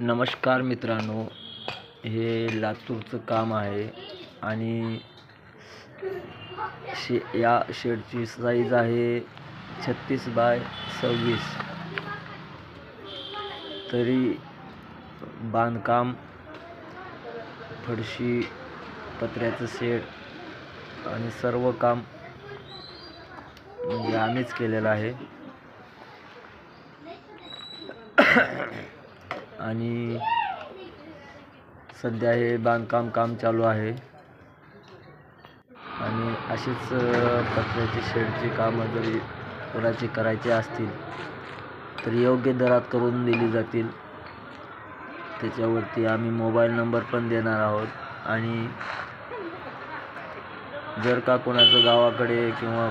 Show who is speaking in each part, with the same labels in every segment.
Speaker 1: नमस्कार मित्रांनो हे लातूरचं काम आहे आणि शे या शेडची साईज आहे छत्तीस बाय सव्वीस. तरी बांधकाम फडशी पत्र्याचं शेड आणि सर्व काम म्हणजे आम्हीच केलेलं आहे. आणि सध्या हे बांधकाम काम चालू आहे. आणि अशीच पत्र्याची शेडची कामं जरी कोणाची करायची असतील तर योग्य दरात करून दिली जातील. त्याच्यावरती आम्ही मोबाईल नंबर पण देणार आहोत. आणि जर का कोणाचं गावाकडे किंवा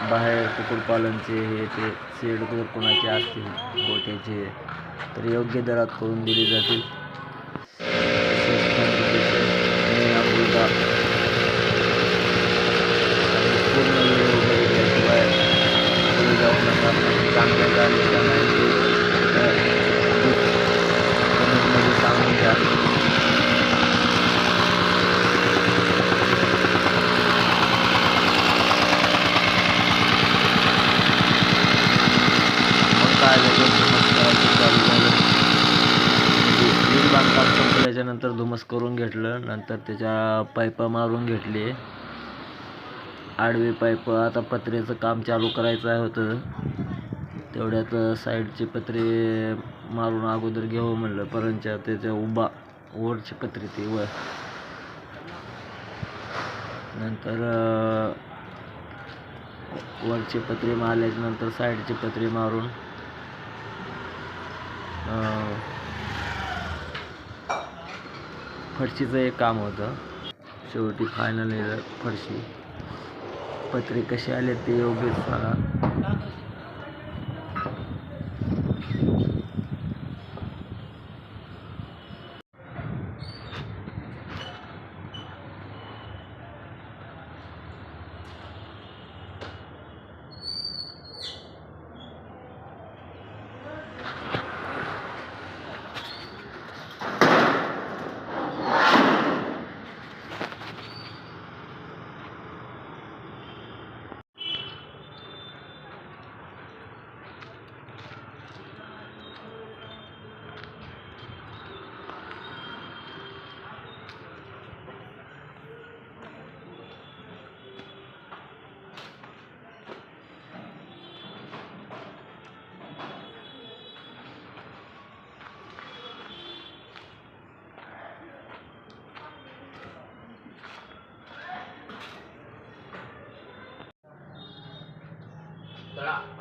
Speaker 1: बाहेर कुक्कुटपालनचे हे ते शेड जर कोणाचे असतील गोट्याचे तर योग्य दरात करून दिली जातील. पूर्ण वेळ बघितल्याशिवाय पुढे जाऊ नका. चांगल्या गाडीच्या नंतर धुमस करून घेतलं नंतर त्याच्या पाईपा मारून घेतले. आडवे पाईप आता पत्रेचं काम चालू करायचं आहे होतं. तेवढ्यात साईडचे पत्रे मारून अगोदर घेऊ म्हणलं परंतु त्याच्या उभा वरची पत्रे ती वर नंतर वरचे पत्रे मारल्याच्या नंतर साईडचे पत्रे मारून फरशीचं एक काम होतं. शेवटी फायनल फरशी. पत्रे कसे आले ते योग्य सांगा.
Speaker 2: Hola.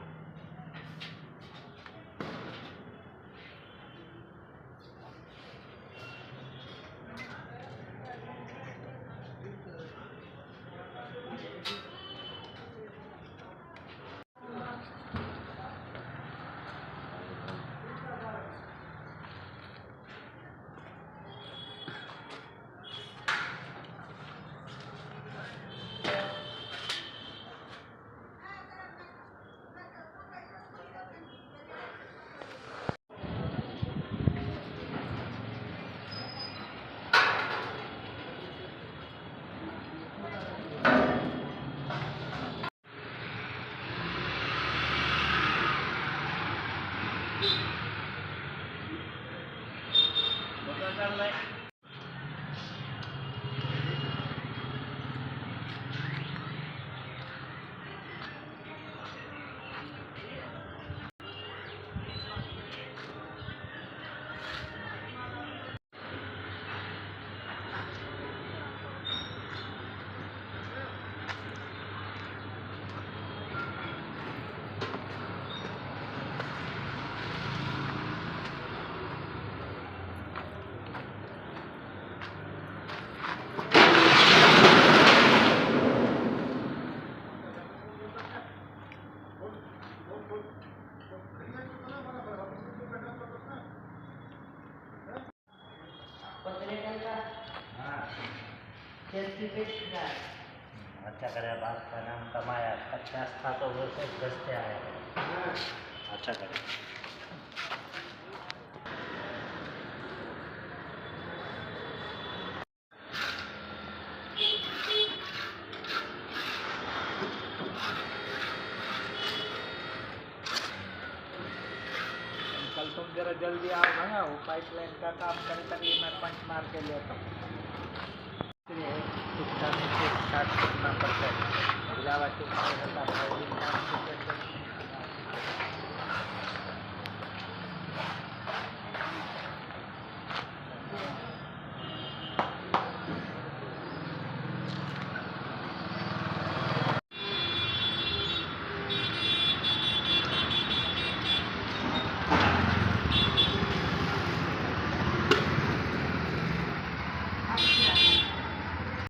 Speaker 2: Sunlight. हम्म, अच्छा करे बाप का नाम कमाया अच्छा था तो वो से घसते आए हाँ। अच्छा करे। कल तुम जरा जल्दी आओ ना वो पाइपलाइन का काम करे तभी मैं पंच मार के लेता हूँ। Thank you.